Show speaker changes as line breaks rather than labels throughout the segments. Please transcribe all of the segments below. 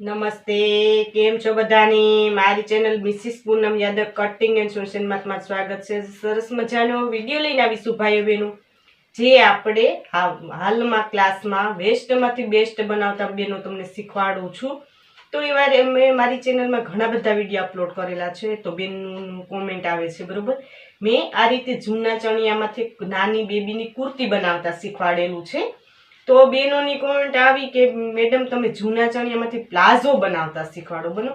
નમસ્તે, કેમ છો બધાની? મારી channel Mrs Poonam Yadav cutting and સોશિયલમાં તમારું સ્વાગત છે. સરસ મજાનો વીડિયો લઈને આવીશું ભાઈઓ બહેનો. જે આપણે હાલમાં ક્લાસમાં વેસ્ટમાંથી બેસ્ટ બનાવતા બેનો તમને શીખવાડું છું. તો એ વાર મેં મારી ચેનલમાં ઘણા બધા વીડિયો અપલોડ કરેલા છે, તો બેનનું કોમેન્ટ આવે છે, બરોબર? મેં આ રીતે જૂના ચણિયામાંથી નાની બેબીની કુર્તી બનાવતા શીખવાડેલું છે. તો બેનોની કોમેન્ટ આવી કે, મેડમ, તમે જૂના ચણિયામાંથી પ્લાઝો બનાવતા શીખવાડો. બનો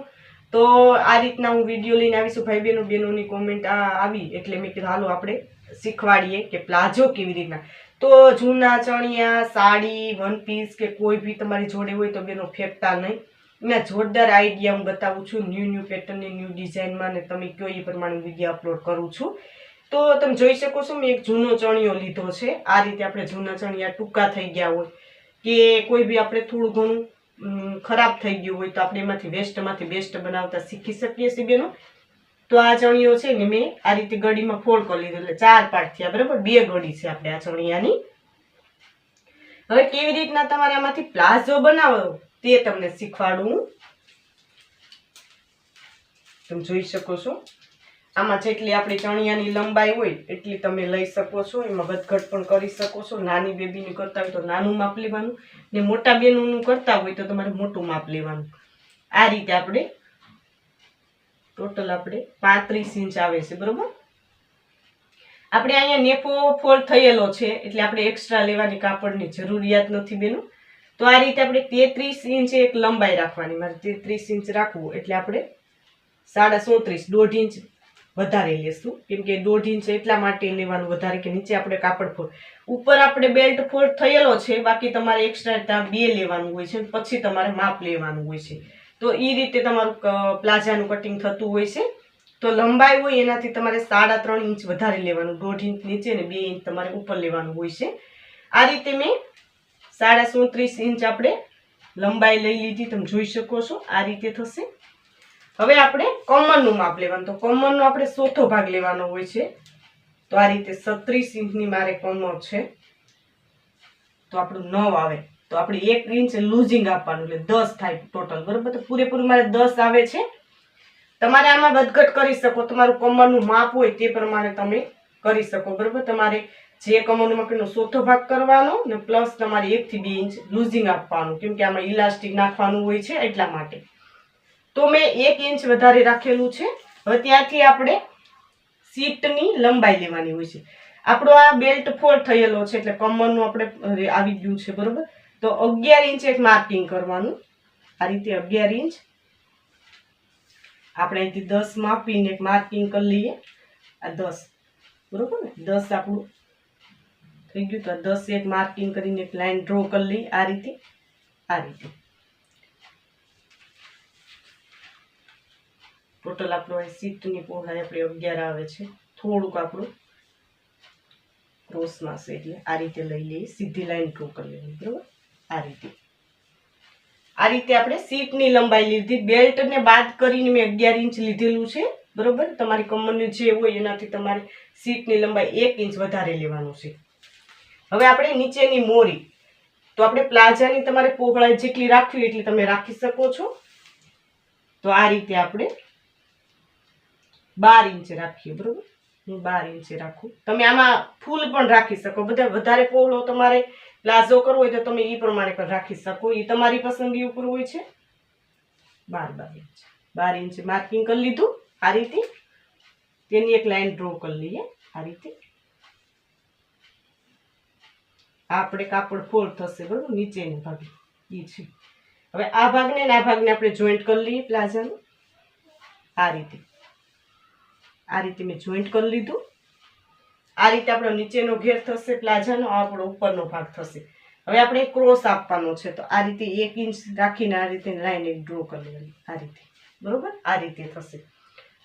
તો આ રીતના હું વીડિયો લઈને આવીશું ભાઈ બહેનો, બેનોની કોમેન્ટ આવી. એટલે મેં કીધું, હાલો, આપણે શીખવાડીએ કે પ્લાઝો કેવી રીતના. તો જૂના ચણિયા, સાડી વન પીસ કે કોઈ બી તમારી જોડે હોય તો બેનો ફેંકતા નહીં. એના જોરદાર આઈડિયા હું બતાવું છું. ન્યૂ ન્યૂ પેટર્નની ન્યૂ ડિઝાઇનમાં ને તમે કયો એ પ્રમાણે વીડિયો અપલોડ કરું છું. તો તમે જોઈ શકો છો, મેં એક જૂનો ચણિયો લીધો છે. આ રીતે આપણે જૂના ચણિયા ટૂંકા થઈ ગયા હોય. કે કોઈ બી આપણે થોડું ઘણું ખરાબ થઈ ગયું હોય તો આપણે એમાંથી વેસ્ટમાંથી બેસ્ટ બનાવતા શીખી શકીએ છીએ બેનો. તો આ ચણિયો છે ને મેં આ રીતે ગળીમાં ફોલ્ડ કરી લીધો. એટલે ચાર પાર્ટ થયા, બરાબર? બે ગળી છે આપણે આ ચણિયાની. હવે કેવી રીતના તમારે આમાંથી પ્લાઝો બનાવો તે તમને શીખવાડું. તમે જોઈ શકો છો. આમાં જેટલી આપણી ચણિયાની લંબાઈ હોય, એટલી તમે લઈ શકો છો. એમાં વધઘટ પણ કરી શકો છો. નાની બેબીની કરતા હોય તો નાનું માપ લેવાનું. ને મોટા બેનનું કરતા હોય તો તમારે મોટું માપ લેવાનું. આ રીતે આપણે ટોટલ આપણે પાંત્રીસ ઇંચ આવે છે, બરોબર? આપણે અહીંયા નેફો ફોલ્ડ થયેલો છે, એટલે આપણે એક્સ્ટ્રા લેવાની કાપડની જરૂરિયાત નથી બેનું. તો આ રીતે આપણે તેત્રીસ ઇંચ એક લંબાઈ રાખવાની. મારે તેત્રીસ ઇંચ રાખવું એટલે આપણે સાડા સોત્રીસ દોઢ ઇંચ વધારે લેશું. કેમ કે દોઢ ઇંચ એટલા માટે લેવાનું વધારે કે નીચે આપણે કાપડ ફોલ્ડ ઉપર આપણે બેલ્ટ ફોલ્ડ થયેલો છે, બાકી તમારે એક્સ્ટ્રા ત્યાં બે લેવાનું હોય છે, પછી તમારે માપ લેવાનું હોય છે. તો એ રીતે તમારું પ્લાઝાનું કટિંગ થતું હોય છે. તો લંબાઈ હોય એનાથી તમારે સાડા ત્રણ ઇંચ વધારે લેવાનું, દોઢ ઇંચ નીચે ને બે ઇંચ તમારે ઉપર લેવાનું હોય છે. આ રીતે મેં સાડા સોત્રીસ ઇંચ આપણે લંબાઈ લઈ લીધી, તમે જોઈ શકો છો, આ રીતે થશે. હવે આપણે કમરનું માપ લેવાનું. તો કમરનો આપણે ચોથો ભાગ લેવાનો હોય છે. તો આ રીતે સત્રીસ ઇંચની મારે કમર છે. તો આપણું નવ આવે. તો આપણે એક ઇંચ લૂઝિંગ આપવાનું એટલે દસ થાય ટોટલ બરોબર? તો પૂરેપૂરું મારે દસ આવે છે. તમારે આમાં વધઘટ કરી શકો. તમારું કમરનું માપ હોય તે પ્રમાણે તમે કરી શકો, બરોબર? તમારે જે કમરનું માપનો ચોથો ભાગ કરવાનો ને પ્લસ તમારે એકથી બે ઇંચ લૂઝિંગ આપવાનું. કેમ કે આમાં ઇલાસ્ટિક નાખવાનું હોય છે એટલા માટે. તો મેં એક ઇંચ વધારે રાખેલું છે. હવે ત્યાંથી આપણે સીટની લંબાઈ લેવાની હોય છે. આપણો આ બેલ્ટ ફોલ્ડ થયેલો છે એટલે કમરનું આપણે આવી ગયું છે, બરોબર? તો અગિયાર ઇંચ એક માર્કિંગ કરવાનું. આ રીતે અગિયાર ઇંચ. આપણે અહીંથી દસ માપીને એક માર્કિંગ કરી લઈએ. આ દસ, બરોબર ને? દસ આપણું થઈ ગયું. તો દસ એક માર્કિંગ કરીને એક લાઈન ડ્રો કરી લઈએ. આ રીતે આ રીતે. ટોટલ આપણો અહીં સીટની પહોળાઈ આપણે અગિયાર આવે છે. થોડુંક આપણું ક્રોસમાં છે એટલે આ રીતે લઈ લઈએ, સીધી લાઈન ડ્રો કરી લેવી બરોબર? આ રીતે. આ રીતે આપણે સીટની લંબાઈ લીધી, બેલ્ટને બાદ કરીને મેં અગિયાર ઇંચ લીધેલું છે, બરોબર? તમારી કમરની જે હોય એનાથી તમારે સીટની લંબાઈ એક ઇંચ વધારે લેવાનું છે. હવે આપણે નીચેની મોરી. તો આપણે પ્લાઝાની તમારે પહોળાઈ જેટલી રાખવી એટલી તમે રાખી શકો છો. તો આ રીતે આપણે બાર ઇંચ રાખીએ, બરોબર? હું બાર ઇંચે રાખું. તમે આમાં ફૂલ પણ રાખી શકો. બધા વધારે પહોળો તમારે પ્લાઝો કરવો હોય તો તમે એ પ્રમાણે પણ રાખી શકો. એ તમારી પસંદગી ઉપર હોય છે. બાર બાર ઇંચ. બાર ઇંચ માર્કિંગ કરી લીધું. આ રીતે તેની એક લાઈન ડ્રો કરી લઈએ. આ રીતે. આપણે કાપડ ફોલ્ડ થશે, બરોબર? નીચેની ભાગ એ છે. હવે આ ભાગને આ ભાગને આપણે જોઈન્ટ કરી લઈએ પ્લાઝાનું. આ રીતે. આ રીતે મેં જોઈન્ટ કરી લીધું. આ રીતે આપણો નીચેનો ઘેર થશે, પ્લાઝાનો આપણો ઉપરનો ભાગ થશે. હવે આપણે ક્રોસ આપવાનો છે, તો આ રીતે એક ઇંચ રાખીને આ રીતે લાઈન એક ડ્રો કરી લેવાની, આ રીતે. બરોબર? આ રીતે થશે.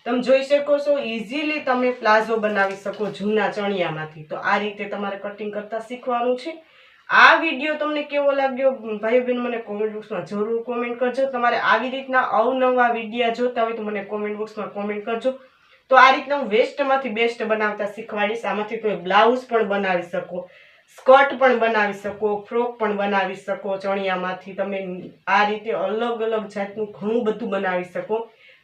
તમે જોઈ શકો છો ઇઝીલી તમે પ્લાઝો બનાવી શકો જૂના ચણિયામાંથી. તો આ રીતે તમારે કટિંગ કરતાં શીખવાનું છે. આ વીડિયો તમને કેવો લાગ્યો? ભાઈઓ બહેન મને કોમેન્ટ બોક્સમાં જરૂર કોમેન્ટ કરજો. તમારે આવી રીતના અવનવા વિડીયા જોતા હોય તો મને કોમેન્ટ બોક્સમાં કોમેન્ટ કરજો. તો આ રીતના હું વેસ્ટમાંથી બેસ્ટ બનાવતા શીખવાડીશ. આમાંથી તમે બ્લાઉઝ પણ બનાવી શકો, સ્કર્ટ પણ બનાવી શકો, ફ્રોક પણ બનાવી શકો, ચણિયામાંથી તમે આ રીતે અલગ અલગ જાતનું ઘણું બધું બનાવી શકો.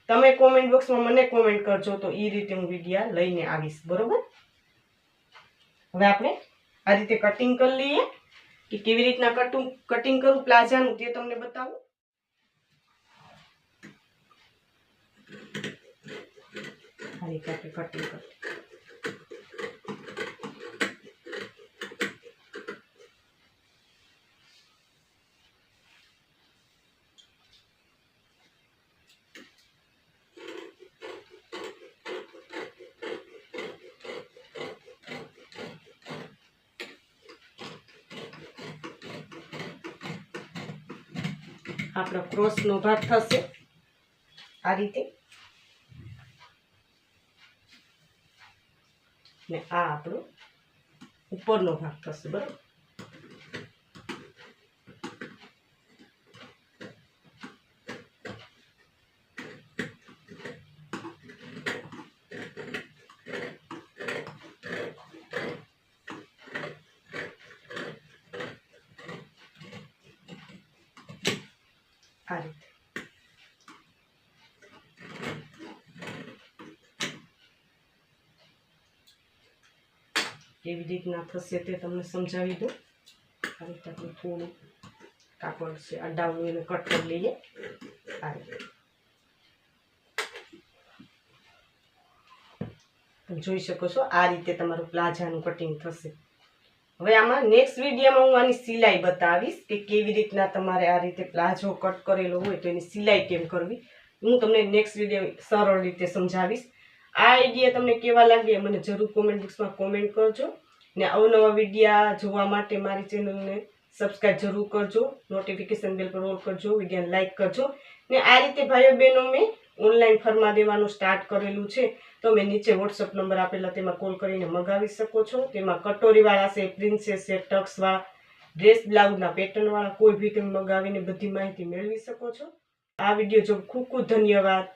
તમે કોમેન્ટ બોક્સમાં મને કોમેન્ટ કરજો તો એ રીતે હું વિડીયા લઈને આવીશ. બરોબર? હવે આપણે આ રીતે કટિંગ કરી લઈએ કે કેવી રીતના કટું કટિંગ કરું પ્લાઝાનું તે તમને બતાવું. આ રીતે આપણે કટિંગ કરીએ આપણો ક્રોસનો ભાગ થશે. આ રીતે. ને આ આપણો ઉપરનો ભાગ થશે બરાબર? આ રીતે. કેવી રીતના થશે તે તમને સમજાવી દઉં. આ રીતે આપણે થોડું કાપડ છે અડાવું એને કટ કરી લઈએ. આ રીતે. જોઈ શકો છો, આ રીતે તમારું પ્લાઝાનું કટિંગ થશે. હવે આમાં નેક્સ્ટ વિડીયોમાં હું આની સિલાઈ બતાવીશ કે કેવી રીતના તમારે આ રીતે પ્લાઝો કટ કરેલો હોય તો એની સિલાઈ કેમ કરવી. હું તમને નેક્સ્ટ વીડિયો સરળ રીતે સમજાવીશ. આ આઈડિયા તમને કેવા લાગે મને જરૂર કોમેન્ટ બોક્સમાં કોમેન્ટ કરજો. ને અવનવા વિડીયા જોવા માટે મારી ચેનલને સબસ્ક્રાઈબ જરૂર કરજો. નોટિફિકેશન બેલ પર ઓલ કરજો. વિડીયોને લાઇક કરજો. ને આ રીતે ભાઈઓ બહેનો મેં ઓનલાઈન ફરમા દેવાનું સ્ટાર્ટ કરેલું છે. તો મેં નીચે વોટ્સઅપ નંબર આપેલા તેમાં કોલ કરીને મગાવી શકો છો. તેમાં કટોરીવાળા છે પ્રિન્સેસ છે ટક્સવાળા ડ્રેસ બ્લાઉઝના પેટર્નવાળા કોઈ બી તમે મગાવીને બધી માહિતી મેળવી શકો છો. આ વીડિયો જો ખૂબ ખૂબ ધન્યવાદ.